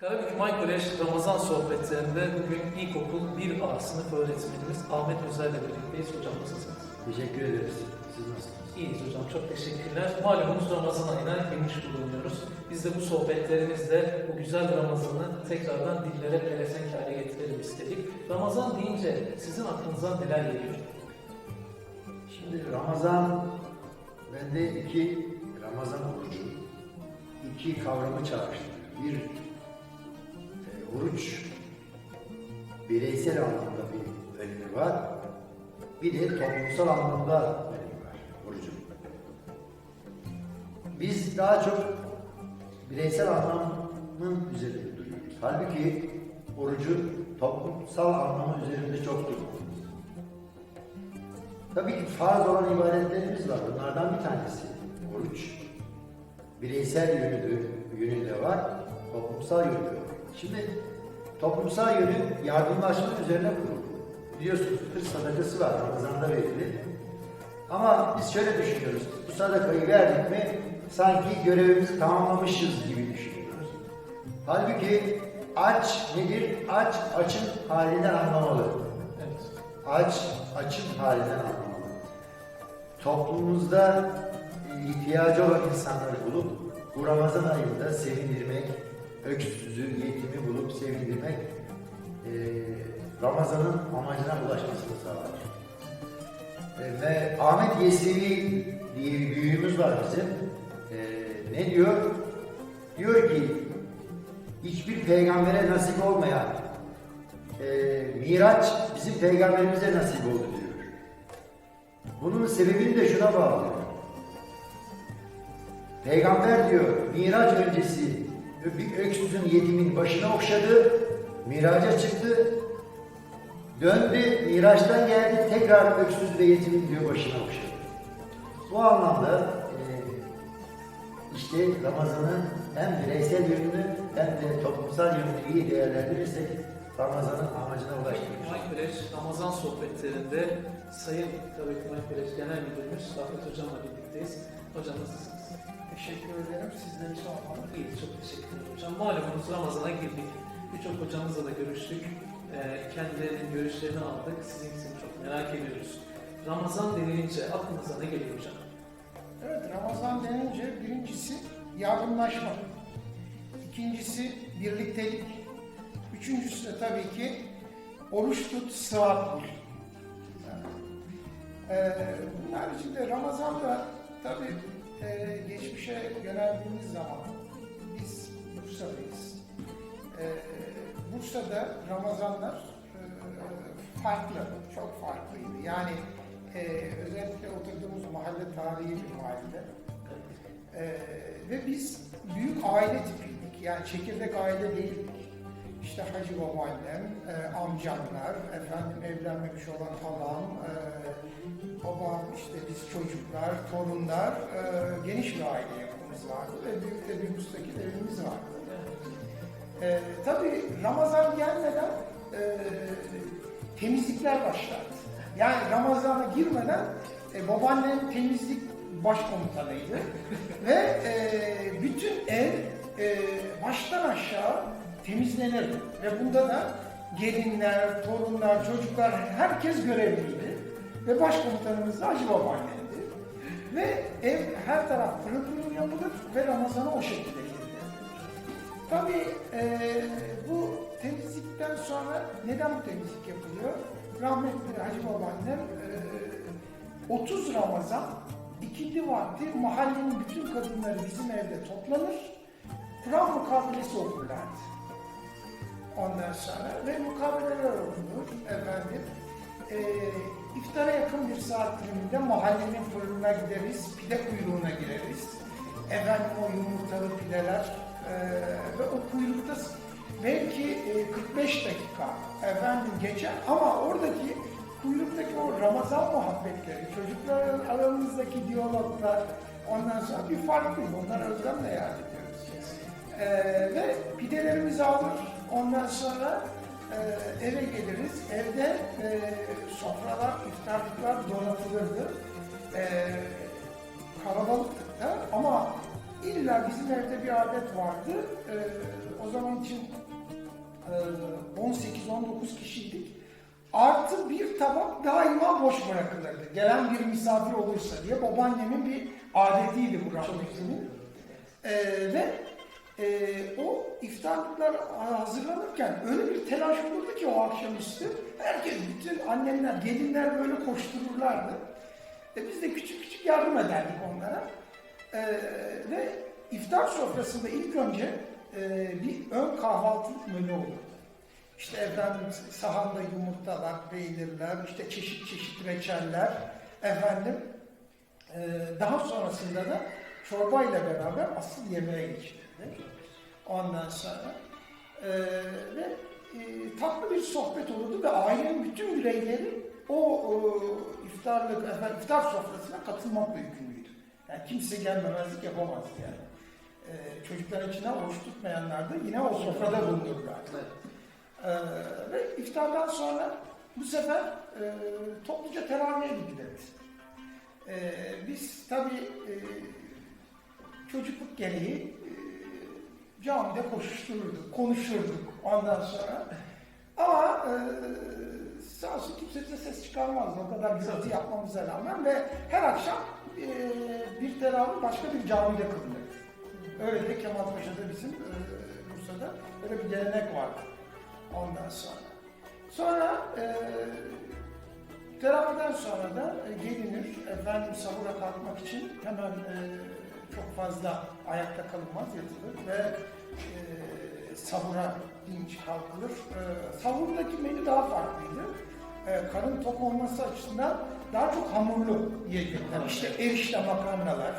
Karabük Maykolej Ramazan sohbetlerinde bugün ilkokul 1A sınıf öğretmenimiz Ahmet Özel ile birlikteyiz. Hocam nasılsınız? Teşekkür ederiz. Siz nasılsınız? İyiyiz hocam, çok teşekkürler. Malumunuz Ramazan ayına girmiş bulunuyoruz. Biz de bu sohbetlerimizde bu güzel Ramazan'ı tekrardan dillere pelesenk hale getirelim istedik. Ramazan deyince sizin aklınıza neler geliyor? Şimdi Ramazan, bende iki Ramazan orucu, iki kavramı çağrıştırıyor. Bir, oruç bireysel anlamda bir önemi var. Bir de toplumsal anlamda önemi var orucun. Biz daha çok bireysel anlamın üzerinde duruyoruz. Halbuki orucun toplumsal anlamı üzerinde çok duruyoruz. Tabii ki farz olan ibadetlerimiz var. Bunlardan bir tanesi oruç. Bireysel yönü de, yönü de var, toplumsal yönü de var. Şimdi toplumsal yönü yardımlaşma üzerine kurulu. Biliyorsunuz fıtır sadakası var, Ramazan'da verilir. Ama biz şöyle düşünüyoruz, bu sadakayı verdik mi sanki görevimizi tamamlamışız gibi düşünüyoruz. Halbuki aç nedir? Aç, açın halinden anlamalı Evet. aç, açın halinden anlamalı. Toplumumuzda ihtiyacı olan insanları bulup bu Ramazan ayında sevindirmek, öksüzü, yetimi bulup sevindirmek eee, Ramazan'ın amacına ulaşmasını sağlar. E, ve Ahmet Yesevi diye bir büyüğümüz var bizim. E, ne diyor? Diyor ki hiçbir peygambere nasip olmayan e, Miraç bizim peygamberimize nasip oldu diyor. Bunun sebebini de şuna bağlıyor. Peygamber diyor Miraç öncesi bir öksüzün yetimin başına okşadı, miraca çıktı, döndü, miraçtan geldi, tekrar öksüz ve yetimin diyor başına okşadı. Bu anlamda e, işte Ramazan'ın hem bireysel yönünü hem de toplumsal yönünü iyi değerlendirirsek Ramazan'ın amacına ulaştırırız. Maykolej Ramazan sohbetlerinde Sayın Karabük Maykolej Genel Müdürümüz Rafet Hocam'la birlikteyiz. Hocam nasılsınız? Teşekkür ederim. Sizleri sormalı. İyiyiz, çok teşekkür ederim hocam. Malumunuz Ramazan'a girdik. Birçok hocamızla da görüştük. Ee, kendilerinin görüşlerini aldık. Sizinkisini çok merak ediyoruz. Ramazan denilince aklınıza ne geliyor hocam? Evet, Ramazan denince birincisi yardımlaşma. İkincisi birliktelik. Üçüncüsü de tabii ki oruç tut, sıhhat bul. Ee, bunun haricinde Ramazan'da tabii e, geçmişe yöneldiğimiz zaman biz Bursa'dayız. Ee, Bursa'da Ramazanlar e, farklı, çok farklıydı. Yani e, özellikle oturduğumuz mahalle tarihi bir mahalle. Ee, ve biz büyük aile tipiydik. Yani çekirdek aile değildik. İşte hacı babaannem, e, amcamlar, efendim evlenmemiş olan halam, e, babam, işte biz çocuklar, torunlar, e, geniş bir aile yapımız vardı ve büyük de bir müstakil evimiz vardı. E, tabii Ramazan gelmeden e, temizlikler başlardı. Yani Ramazan'a girmeden e, babaannem temizlik başkomutanıydı ve e, bütün ev e, baştan aşağı temizlenirdi ve bunda da gelinler, torunlar, çocuklar herkes görevliydi ve başkomutanımız da Hacı babaannemdi ve ev her taraf pırıl pırıl yapılır ve Ramazan'a o şekilde girilir. Tabii e, bu temizlikten sonra neden bu temizlik yapılıyor? Rahmetli Hacı babaannem e, 30 Ramazan ikindi vakti mahallenin bütün kadınları bizim evde toplanır. Kur'an mukabelesi okurlardı. Ondan sonra ve mukabeleler okunur efendim. E, iftara yakın bir saat diliminde mahallenin fırınına gideriz, pide kuyruğuna gireriz. Efendim o yumurtalı pideler e, ve o kuyrukta belki e, 45 dakika efendim geçer ama oradaki kuyruktaki o Ramazan muhabbetleri, çocukların aramızdaki diyaloglar ondan sonra bir farklıydı. Onları özlemle yad ediyoruz. E, ve pidelerimizi alır, ondan sonra e, eve geliriz. Evde e, sofralar, iftarlıklar donatılırdı. E, kalabalıktık da ama illa bizim evde bir adet vardı. Ee, o zaman için e, 18-19 kişiydik. Artı bir tabak daima boş bırakılırdı. Gelen bir misafir olursa diye babaannemin bir adetiydi bu rahmetlinin. Ee, ve e, o iftarlıklar hazırlanırken öyle bir telaş olurdu ki o akşamüstü herkes, bütün annemler, gelinler böyle koştururlardı. E, biz de küçük küçük yardım ederdik onlara. E, ve iftar sofrasında ilk önce e, bir ön kahvaltılık menü olurdu. İşte efendim sahanda yumurtalar, peynirler, işte çeşit çeşit reçeller, efendim e, daha sonrasında da çorbayla beraber asıl yemeğe geçilirdi. Ondan sonra e, ve e, tatlı bir sohbet olurdu ve ailenin bütün bireyleri o e, iftarlık, efendim, iftar sofrasına katılmakla yükümlüydü. Yani kimse gelmemezlik yapamazdı yani. E, çocuklar içinden oruç tutmayanlar da yine o sofrada bulunurlardı. Evet. Ee, ve iftardan sonra bu sefer e, topluca teravihe gidilirdi. Ee, biz tabii e, çocukluk gereği e, camide koşuştururduk, konuşurduk ondan sonra. Ama e, sağ olsun kimse bize ses çıkarmazdı o kadar gürültü yapmamıza rağmen ve her akşam e, bir teravih başka bir camide kılınırdı. Öyle de Kemalpaşa'da bizim e, Bursa'da öyle bir gelenek vardı ondan sonra. Sonra e, teravihden sonra da e, gelinir, efendim sahura kalkmak için hemen e, çok fazla ayakta kalınmaz, yatılır ve e, sahura dinç kalkılır. E, sahurdaki menü daha farklıydı. E, karın tok olması açısından daha çok hamurlu yiyecekler. İşte erişte makarnalar,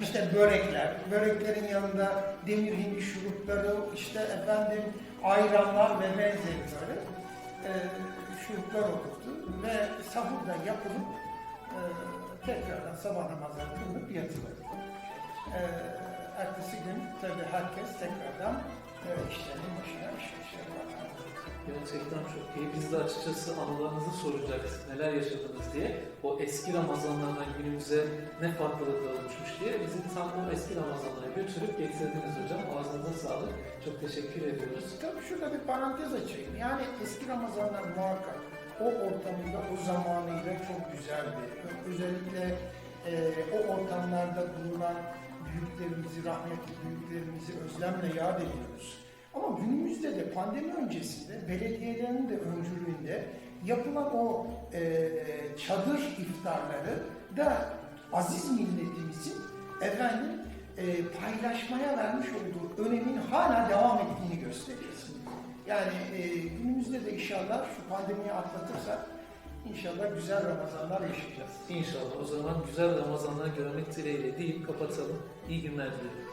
işte börekler, böreklerin yanında demir hindi şurupları, işte efendim ayranlar ve benzeri böyle e, şuruplar olurdu ve sahurda yapılıp e, tekrardan sabah namazları kılınıp yatılırdı. E, ertesi gün tabii herkes tekrardan e, işlerinin başına iş işlerine bakardı. Gerçekten çok iyi. Biz de açıkçası anılarınızı soracağız. Neler yaşadınız diye. O eski Ramazanlardan günümüze ne farklılıklar oluşmuş diye bizi tam o eski Ramazanlara götürüp getirdiniz hocam. Ağzınıza sağlık. Çok teşekkür ediyoruz. Tabii şurada bir parantez açayım. Yani eski Ramazanlar muhakkak o ortamıyla, o zamanıyla çok güzeldi. Özellikle e, o ortamlarda bulunan büyüklerimizi, rahmetli büyüklerimizi özlemle yad ediyoruz. Ama günümüzde de pandemi öncesinde belediyelerin de öncülüğünde yapılan o e, çadır iftarları da aziz milletimizin efendim e, paylaşmaya vermiş olduğu önemin hala devam ettiğini gösteriyor. Yani e, günümüzde de inşallah şu pandemiyi atlatırsak inşallah güzel Ramazanlar yaşayacağız. İnşallah o zaman güzel Ramazanlar görmek dileğiyle deyip kapatalım. İyi günler dilerim.